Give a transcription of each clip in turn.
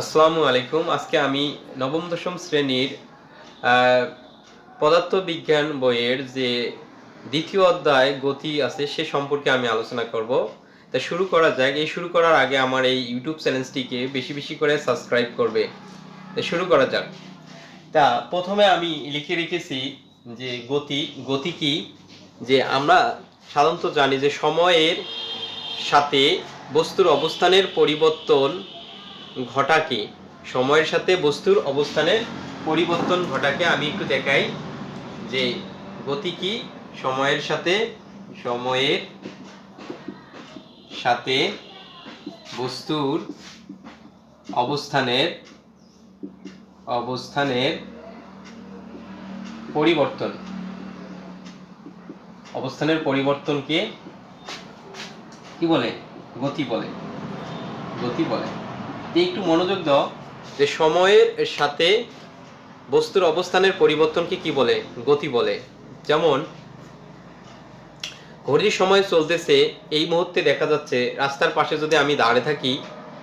আসসালামু আলাইকুম। আজকে আমি নবম দশম শ্রেণির পদার্থবিজ্ঞান বইয়ের যে দ্বিতীয় অধ্যায় গতি আছে সে সম্পর্কে আমি আলোচনা করব। তা শুরু করা যাক। এই শুরু করার আগে আমার এই ইউটিউব চ্যানেলটিকে বেশি বেশি করে সাবস্ক্রাইব করবে। তা শুরু করা যাক। তা প্রথমে আমি লিখে রেখেছি যে গতি গতি কি? যে আমরা সাধারণত জানি যে সময়ের সাথে বস্তুর অবস্থানের পরিবর্তন ঘটাকে সময়ের সাথে বস্তুর অবস্থানের পরিবর্তন ঘটাকে আমি একটু দেখাই যে গতি কি? সময়ের সাথে সময়ের সাথে বস্তুর অবস্থানের অবস্থানের পরিবর্তন। অবস্থানের পরিবর্তনকে কি বলে? গতি বলে। গতি বলে। একটু মনোযোগ দাও। যে সময়ের সাথে বস্তুর অবস্থানের পরিবর্তনকে কি বলে? গতি বলে। যেমন, ঘড়ির সময় চলতেছে, এই মুহূর্তে দেখা যাচ্ছে, রাস্তার পাশে যদি আমি দাঁড়িয়ে থাকি,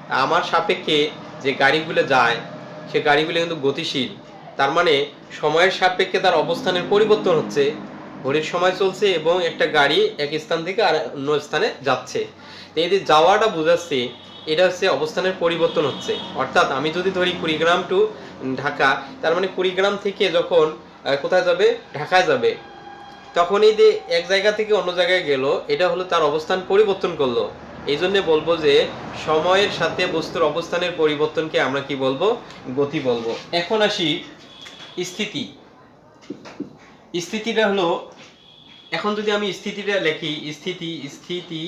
আমার সাপেক্ষে যে গাড়িগুলো যায়, সে গাড়িগুলো কিন্তু গতিশীল। তার মানে সময়ের সাপেক্ষে তার অবস্থানের পরিবর্তন হচ্ছে। ঘড়ির সময় চলছে এবং একটা গাড়ি এক স্থান থেকে আর অন্য স্থানে যাচ্ছে। এই যে যাওয়াটা বোঝাচ্ছে এটা হচ্ছে অবস্থানের পরিবর্তন হচ্ছে। অর্থাৎ আমি যদি ধরি কুড়িগ্রাম টু ঢাকা, তার মানে কুড়িগ্রাম থেকে যখন কোথায় যাবে? ঢাকায় যাবে। তখন এই যে এক জায়গা থেকে অন্য জায়গায় গেল, এটা হলো তার অবস্থান পরিবর্তন করল। এই জন্য বলব যে সময়ের সাথে বস্তুর অবস্থানের পরিবর্তনকে আমরা কি বলব? গতি বলব। এখন আসি স্থিতি। স্থিতিটা হলো, এখন যদি আমি স্থিতিটা লেখি, স্থিতি স্থিতি,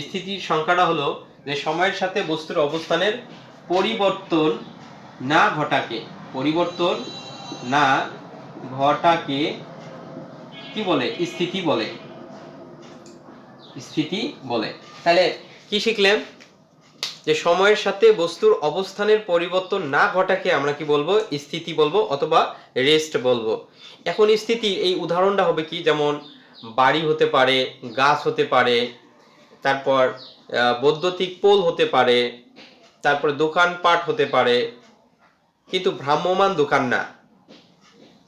স্থিতির সংখ্যাটা হলো যে সময়ের সাথে বস্তুর অবস্থানের পরিবর্তন না ঘটাকে, পরিবর্তন না ঘটাকে কি বলে? স্থিতি বলে। স্থিতি বলে। তাহলে কি শিখলেন? যে সময়ের সাথে বস্তুর অবস্থানের পরিবর্তন না ঘটাকে আমরা কি বলব? স্থিতি বলব অথবা রেস্ট বলব। এখন স্থিতি, এই উদাহরণটা হবে কি? যেমন বাড়ি হতে পারে, গাছ হতে পারে তারপর বৈদ্যুতিক পোল হতে পারে, তারপরে দোকানপাট হতে পারে, কিন্তু ভ্রাম্যমান দোকান না।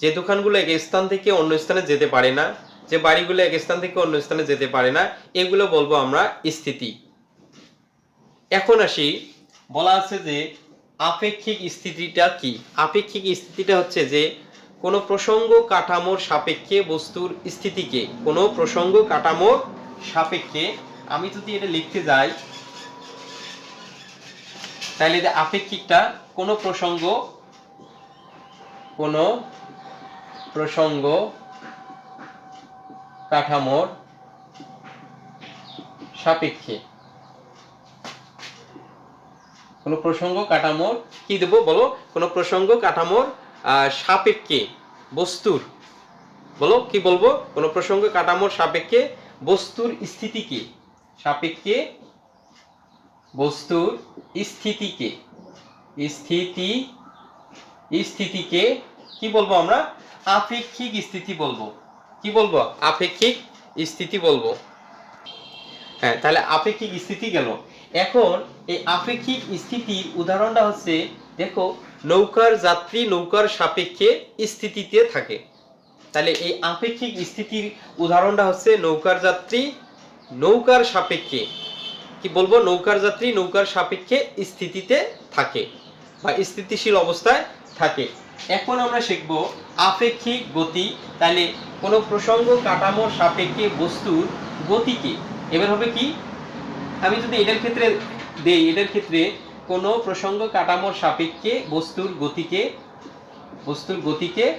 যে দোকানগুলো এক স্থান থেকে অন্য স্থানে যেতে পারে না, যে বাড়িগুলো এক স্থান থেকে অন্য স্থানে যেতে পারে না, এগুলো বলব আমরা স্থিতি। এখন আসি, বলা আছে যে আপেক্ষিক স্থিতিটা কি? আপেক্ষিক স্থিতিটা হচ্ছে যে কোনো প্রসঙ্গ কাঠামোর সাপেক্ষে বস্তুর স্থিতিকে, কোনো প্রসঙ্গ কাঠামোর সাপেক্ষে আমি যদি এটা লিখতে যাই, তাহলে যে আপেক্ষিকটা কোনো প্রসঙ্গ কোনো প্রসঙ্গ কাঠামোর সাপেক্ষে। কোনো প্রসঙ্গ কাঠামোর, কি দেবো বলো? কোনো প্রসঙ্গ কাঠামোর সাপেক্ষে বস্তুর। বলো, কি বলব? কোনো প্রসঙ্গ কাঠামোর সাপেক্ষে বস্তুর স্থিতিকে। সাপেক্ষে বস্তুর স্থিতিকে, স্থিতি, স্থিতিকে কি বলব আমরা? আপেক্ষিক স্থিতি বলব। কি বলব? আপেক্ষিক স্থিতি বলব। হ্যাঁ তাহলে আপেক্ষিক স্থিতি গেল। এখন এই আপেক্ষিক স্থিতির উদাহরণটা হচ্ছে, দেখো, নৌকার যাত্রী নৌকার সাপেক্ষে স্থিতিতে থাকে। তাহলে এই আপেক্ষিক স্থিতির উদাহরণটা হচ্ছে, নৌকার যাত্রী নৌকার সাপেক্ষে, কি বলব, নৌকার যাত্রী নৌকার সাপেক্ষে স্থিতিতে থাকে বা স্থিতিশীল অবস্থায় থাকে। এখন আমরা শিখব আপেক্ষিক গতি, তাহলে কোনো প্রসঙ্গ কাঠামোর সাপেক্ষে বস্তুর গতিকে। এবার হবে কি? আমি যদি এটার ক্ষেত্রে দেই এটার ক্ষেত্রে কোনো প্রসঙ্গ কাঠামোর সাপেক্ষে বস্তুর গতিকে বস্তুর গতিকে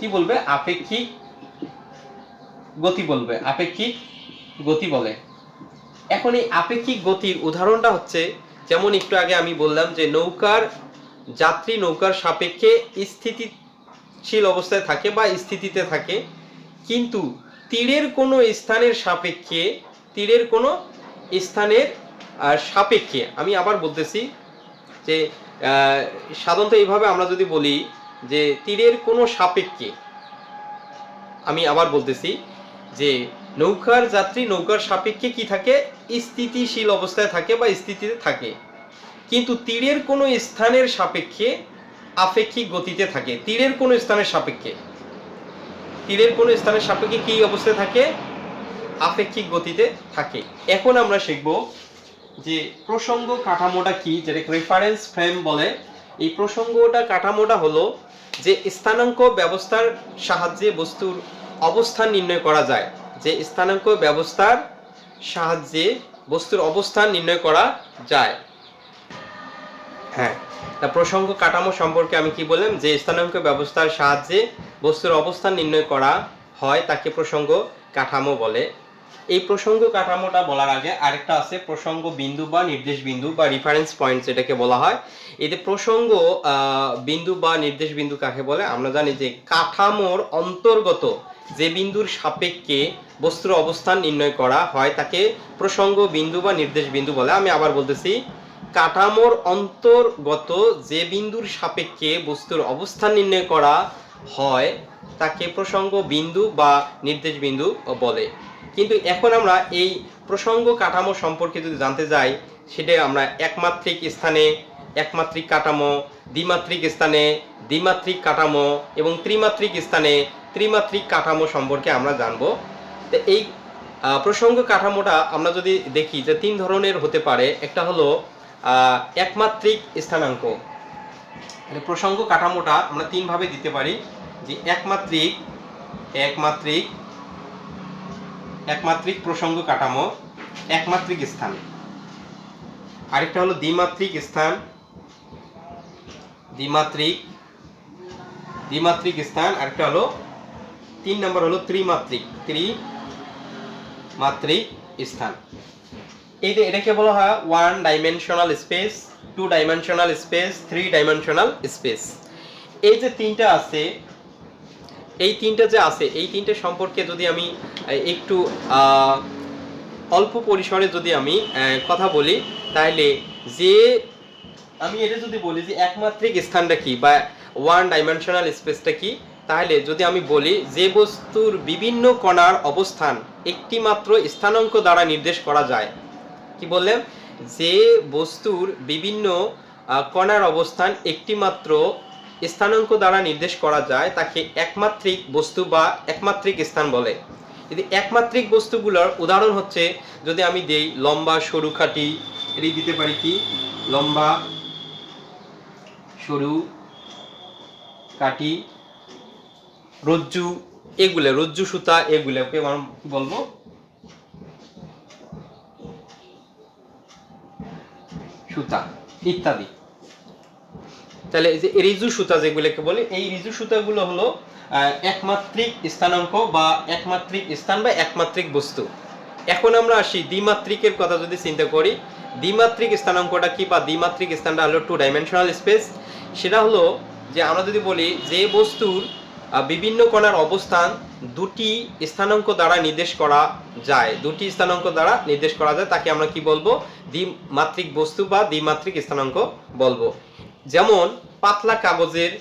কি বলবে? আপেক্ষিক গতি বলবে। আপেক্ষিক গতি বলে। এখন এই আপেক্ষিক গতির উদাহরণটা হচ্ছে, যেমন একটু আগে আমি বললাম যে নৌকার যাত্রী নৌকার সাপেক্ষে স্থিতিশীল অবস্থায় থাকে বা স্থিতিতে থাকে, কিন্তু তীরের কোনো স্থানের সাপেক্ষে, তীরের কোনো স্থানের সাপেক্ষে, আমি আবার বলতেছি যে সাধারণত এইভাবে আমরা যদি বলি যে তীরের কোনো সাপেক্ষে, আমি আবার বলতেছি যে নৌকার যাত্রী নৌকার সাপেক্ষে কি থাকে? স্থিতিশীল অবস্থায় থাকে বা স্থিতিতে থাকে। কিন্তু তীরের কোনো স্থানের সাপেক্ষে আপেক্ষিক গতিতে থাকে। তীরের কোনো স্থানের সাপেক্ষে। তীরের কোনো স্থানের সাপেক্ষে কি অবস্থায় থাকে? আপেক্ষিক গতিতে থাকে। এখন আমরা শিখব যে প্রসঙ্গ কাঠামোটা কি, যেটাকে রেফারেন্স ফ্রেম বলে। এই প্রসঙ্গটা কাঠামোটা হলো যে স্থানাঙ্ক ব্যবস্থার সাহায্যে বস্তুর অবস্থান নির্ণয় করা যায়। যে স্থানাঙ্ক ব্যবস্থার সাহায্যে বস্তুর অবস্থান নির্ণয় করা যায়। হ্যাঁ তা প্রসঙ্গ কাঠামো সম্পর্কে আমি কি বললাম? যে স্থানাঙ্ক ব্যবস্থার সাহায্যে বস্তুর অবস্থান নির্ণয় করা হয়, তাকে প্রসঙ্গ কাঠামো বলে। এই প্রসঙ্গ কাঠামোটা বলার আগে আরেকটা আছে, প্রসঙ্গ বিন্দু বা নির্দেশ বিন্দু বা রেফারেন্স পয়েন্ট যেটাকে বলা হয়। এতে প্রসঙ্গ বিন্দু বা নির্দেশ বিন্দু কাকে বলে? আমরা জানি যে কাঠামোর অন্তর্গত যে বিন্দুর সাপেক্ষে বস্তুর অবস্থান নির্ণয় করা হয়, তাকে প্রসঙ্গ বিন্দু বা নির্দেশ বিন্দু বলে। আমি আবার বলতেছি, কাঠামোর অন্তর্গত যে বিন্দুর সাপেক্ষে বস্তুর অবস্থান নির্ণয় করা হয়, তাকে প্রসঙ্গ বিন্দু বা নির্দেশ বিন্দু বলে। কিন্তু এখন আমরা এই প্রসঙ্গ কাঠামো সম্পর্কে যদি জানতে যাই, সেটা আমরা একমাত্রিক স্থানে, একমাত্রিক কাঠামো, দ্বিমাত্রিক স্থানে, দ্বিমাত্রিক কাঠামো এবং ত্রিমাত্রিক স্থানে ত্রিমাত্রিক কাঠামো সম্পর্কে আমরা জানব। তো এই প্রসঙ্গ কাঠামোটা আমরা যদি দেখি যে তিন ধরনের হতে পারে। একটা হলো একমাত্রিক স্থানাঙ্ক। মানে প্রসঙ্গ কাঠামোটা আমরা তিন ভাবে দিতে পারি। যে একমাত্রিক একমাত্রিক একমাত্রিক প্রসঙ্গ কাঠামো, একমাত্রিক স্থান। আরেকটা হলো দ্বিমাত্রিক স্থান, দ্বিমাত্রিক দ্বিমাত্রিক স্থান। আরেকটা হলো তিন নম্বর হলো ত্রিমাত্রিক ত্রিমাত্রিক স্থান এই এটাকে বলা হয় one dimensional space two dimensional space three dimensional space এই যে তিনটা আছে, এই তিনটা যে আছে, এই তিনটে সম্পর্কে যদি আমি একটু অল্প পরিসরে যদি আমি কথা বলি, তাহলে যে আমি এটা যদি বলি যে একমাত্রিক স্থানটা কি বা ওয়ান ডাইমেনশনাল স্পেসটা কি তাহলে যদি আমি বলি যে বস্তুর বিভিন্ন কণার অবস্থান একটি মাত্র স্থানাঙ্ক দ্বারা নির্দেশ করা যায়, কি বললেন? যে বস্তুর বিভিন্ন কণার অবস্থান একটি মাত্র স্থানাঙ্ক দ্বারা নির্দেশ করা যায়, তাকে একমাত্রিক বস্তু বা একমাত্রিক স্থান বলে। যদি একমাত্রিক বস্তুগুলোর উদাহরণ হচ্ছে, যদি আমি দেই লম্বা, সরু, খাটি এটি দিতে পারি কি? লম্বা, সরু কাটি রজ্জু, এগুলো, রজ্জু সুতা, এগুলোকে আমরা বলব। সুতা, ইত্যাদি। তাহলে যে রিজু সুতা যেগুলোকে বলে, এই রিজু সুতাগুলো হলো একমাত্রিক স্থানাঙ্ক বা একমাত্রিক স্থান বা একমাত্রিক বস্তু। এখন আমরা আসি দ্বিমাত্রিকের কথা যদি চিন্তা করি, দ্বিমাত্রিক স্থানাঙ্কটা কি বা দ্বিমাত্রিক স্থানটা হলো টু ডাইমেনশনাল স্পেস সেটা হলো যে আমরা যদি বলি যে বস্তুর বিভিন্ন কণার অবস্থান দুটি স্থানাঙ্ক দ্বারা নির্দেশ করা যায়। দুটি স্থানাঙ্ক দ্বারা নির্দেশ করা যায়, তাকে আমরা কি বলব? দ্বিমাত্রিক বস্তু বা দ্বিমাত্রিক স্থানাঙ্ক বলব। যেমন পাতলা কাগজের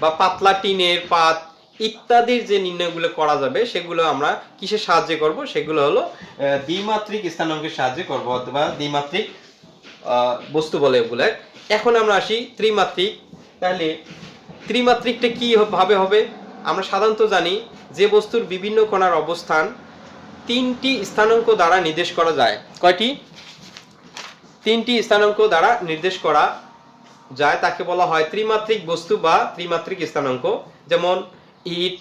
বা পাতলা টিনের পাত ইত্যাদির যে নির্ণয়গুলো করা যাবে, সেগুলো আমরা কিসের সাহায্যে করব? সেগুলো হলো দ্বিমাত্রিক স্থানাঙ্কের সাহায্যে করব, অথবা দ্বিমাত্রিক বস্তু বলে ওগুলো এখন আমরা আসি ত্রিমাত্রিক। তাহলে ত্রিমাত্রিকটা কি ভাবে হবে? আমরা সাধারণত জানি যে বস্তুর বিভিন্ন কণার অবস্থান তিনটি স্থানাঙ্ক দ্বারা নির্দেশ করা যায়। কয়টি? তিনটি স্থানাঙ্ক দ্বারা নির্দেশ করা যায়। তাকে বলা হয় ত্রিমাত্রিক বস্তু বা ত্রিমাত্রিক স্থানাঙ্ক। যেমন ইট,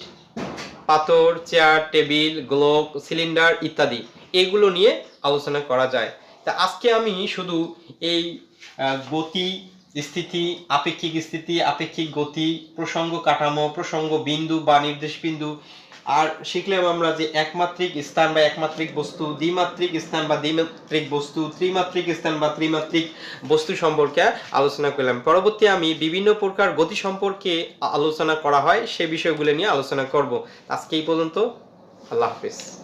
পাথর, চেয়ার, টেবিল, গ্লোব, সিলিন্ডার ইত্যাদি। এগুলো নিয়ে আলোচনা করা যায়। তা আজকে আমি শুধু এই গতি স্থিতি, আপেক্ষিক স্থিতি, আপেক্ষিক গতি, প্রসঙ্গ কাঠামো, প্রসঙ্গ বিন্দু বা নির্দেশ বিন্দু। আর শিখলাম আমরা যে একমাত্রিক স্থান বা একমাত্রিক বস্তু, দ্বিমাত্রিক স্থান বা দ্বিমাত্রিক বস্তু, ত্রিমাত্রিক স্থান বা ত্রিমাত্রিক বস্তু সম্পর্কে আলোচনা করলাম। পরবর্তী আমি বিভিন্ন প্রকার গতি সম্পর্কে আলোচনা করা হয়, সে বিষয়গুলো নিয়ে আলোচনা করব। আজকে এই পর্যন্ত, আল্লাহ হাফিজ।